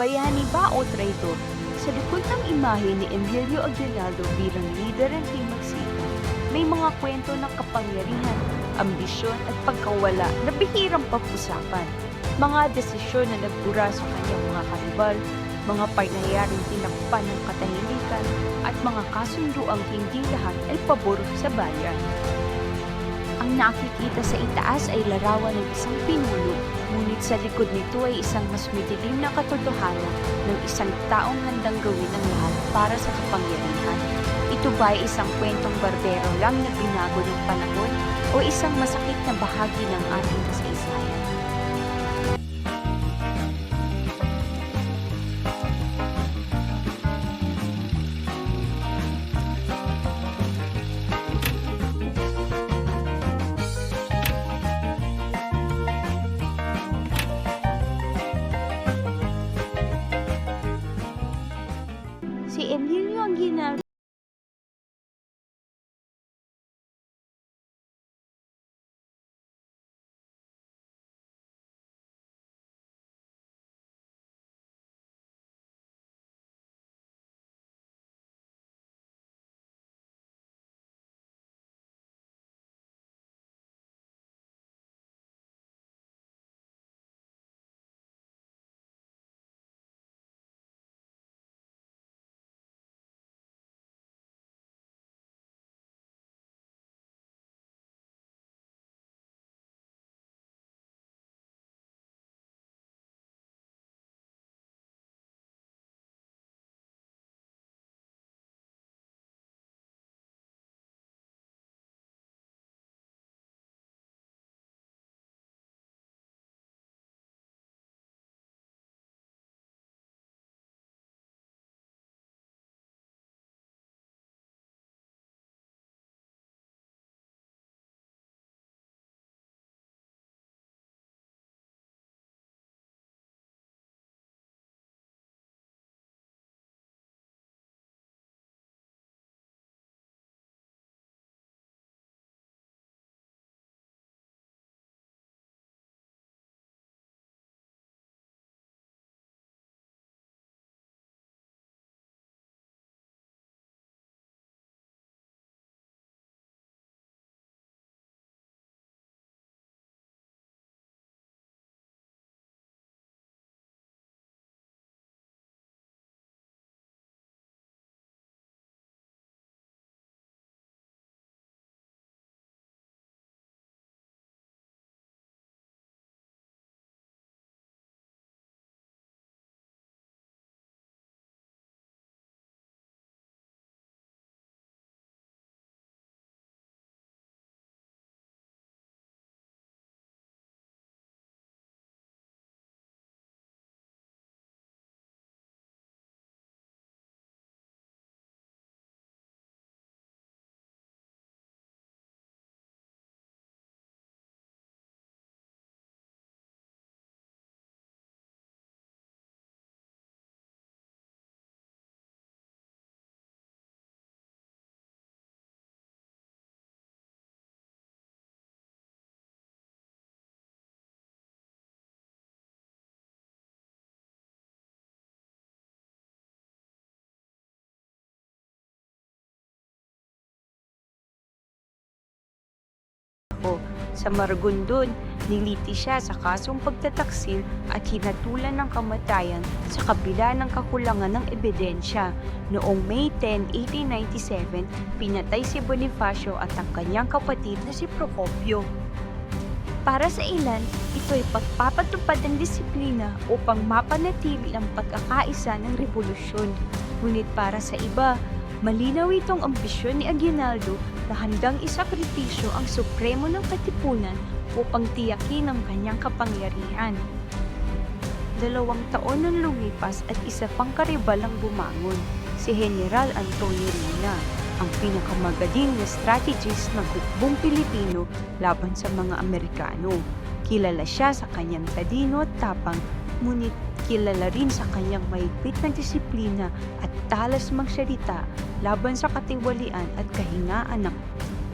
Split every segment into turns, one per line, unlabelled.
Bayani ba o traitor? Sa likod ng imahe ni Emilio Aguinaldo bilang lider ng Team Magsita, may mga kwento ng kapangyarihan, ambisyon at pagkawala na bihirang pag-usapan. Mga desisyon na nagbura sa kanyang mga karibal, mga panayaring tinakpan ng katahimikan, at mga kasunduang hindi lahat ay pabor sa bayan. Ang nakikita sa itaas ay larawan ng isang pinuno, ngunit sa likod nito ay isang mas madilim na katotohanan ng isang taong handang gawin ang lahat para sa kapangyarihan. Ito ba ay isang kwentong barbero lang na binago ng panahon o isang masakit na bahagi ng ating kasaysayan? Sa Maragondon, niliti siya sa kasong pagtataksil at hinatulan ng kamatayan sa kabila ng kakulangan ng ebidensya. Noong May 10, 1897, pinatay si Bonifacio at ang kanyang kapatid na si Procopio. Para sa ilan, ito ay pagpapatupad ng disiplina upang mapanatili ang pagkakaisa ng revolusyon. Ngunit para sa iba, malinaw itong ambisyon ni Aguinaldo na handang isakripisyo ang supremo ng katipunan upang tiyakin ang kanyang kapangyarihan. Dalawang taon nang lumipas at isa pang karibal ang bumangon, si General Antonio Luna, ang pinakamagaling na strategist ng hukbong Pilipino laban sa mga Amerikano. Kilala siya sa kanyang talino at tapang, ngunit kilala rin sa kanyang mahigpit na disiplina at talas magsalita laban sa katiwalian at kahingaan ng,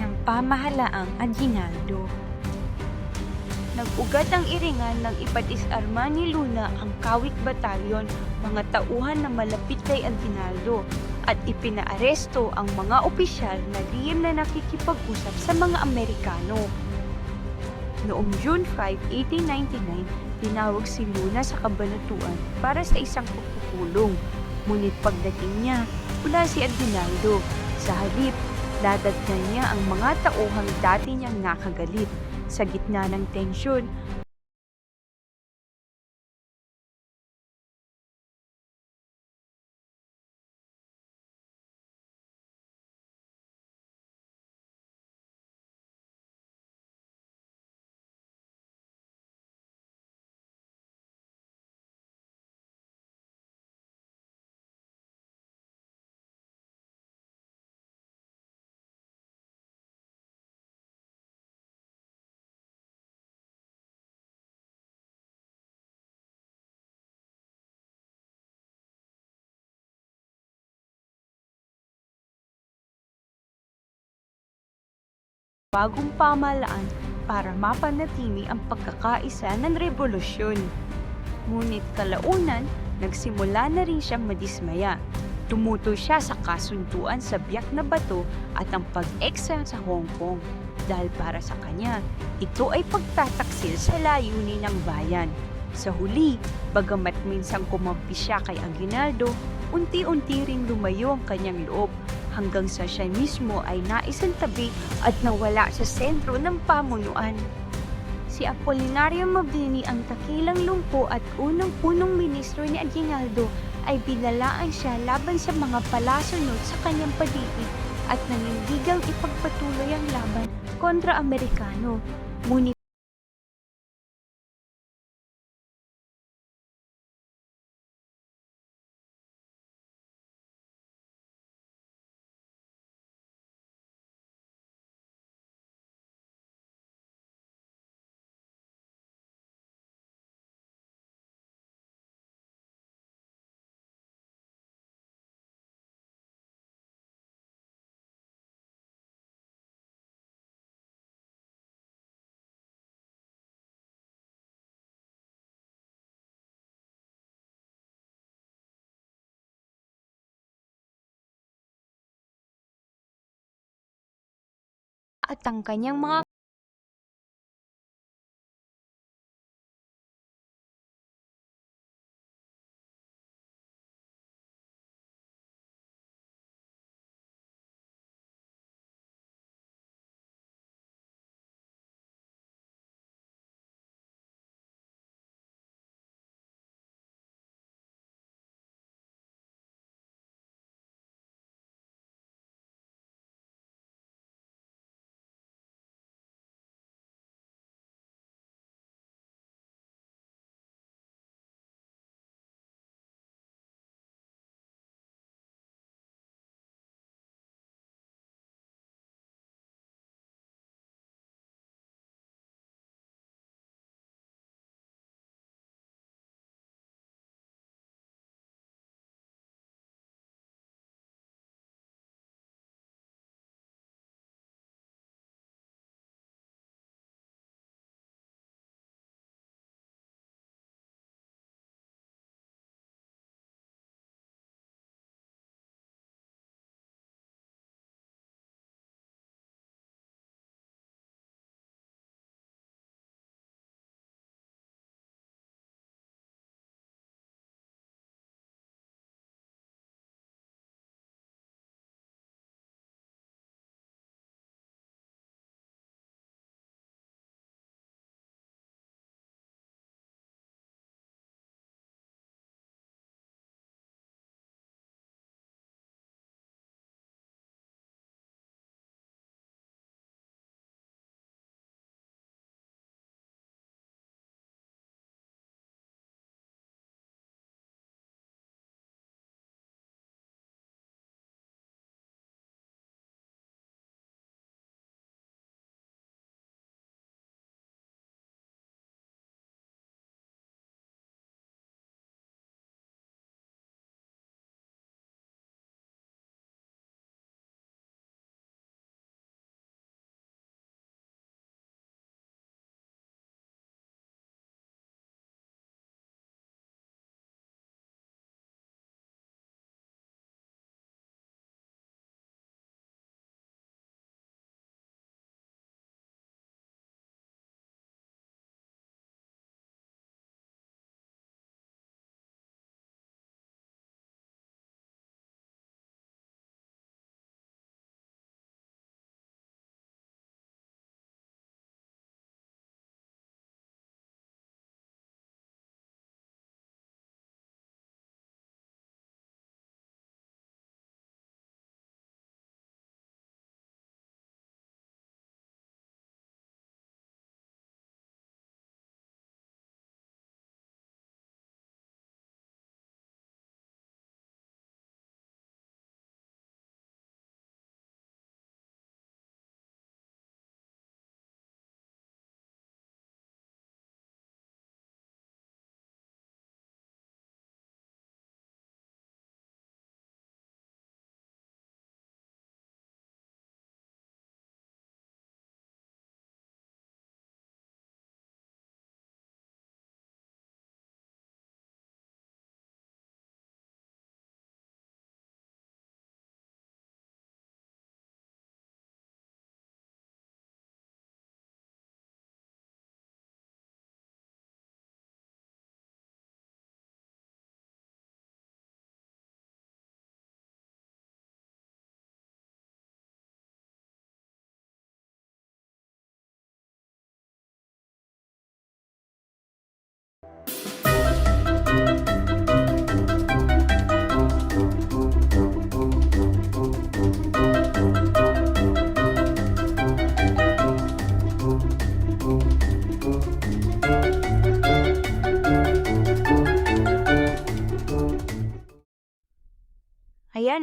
ng pamahalaang Aguinaldo. nag-ugat ang iringan ng ipatisarma ni Luna ang Kawik Batalyon, mga tauhan na malapit kay Aguinaldo, at ipinaaresto ang mga opisyal na lihim na nakikipag-usap sa mga Amerikano. Noong June 5, 1899, tinawag si Luna sa kabanatuan para sa isang pagpupulong. Ngunit pagdating niya, wala si Aguinaldo. Sa halip, dadagnan niya ang mga tauhang dati niyang nakagalit. Sa gitna ng tensyon, bagong pamalaan para mapanatili ang pagkakaisa ng revolusyon. Ngunit kalaunan, nagsimula na rin siyang madismaya. Tumuto siya sa kasunduan sa biyak na bato at ang pag-eksa sa Hong Kong. Dahil para sa kanya, ito ay pagtataksil sa layunin ng bayan. Sa huli, bagamat minsang kumampi siya kay Aguinaldo, unti-unti ring lumayo ang kanyang loob hanggang sa siya mismo ay naisantabi at nawala sa sentro ng pamunuan. Si Apolinario Mabini ang takilang lumpo at unang punong ministro ni Aguinaldo ay binalaan siya laban sa mga palasunod sa kanyang paligid at nanindigang ipagpatuloy ang laban kontra Amerikano. Ngunit at ang kanyang mga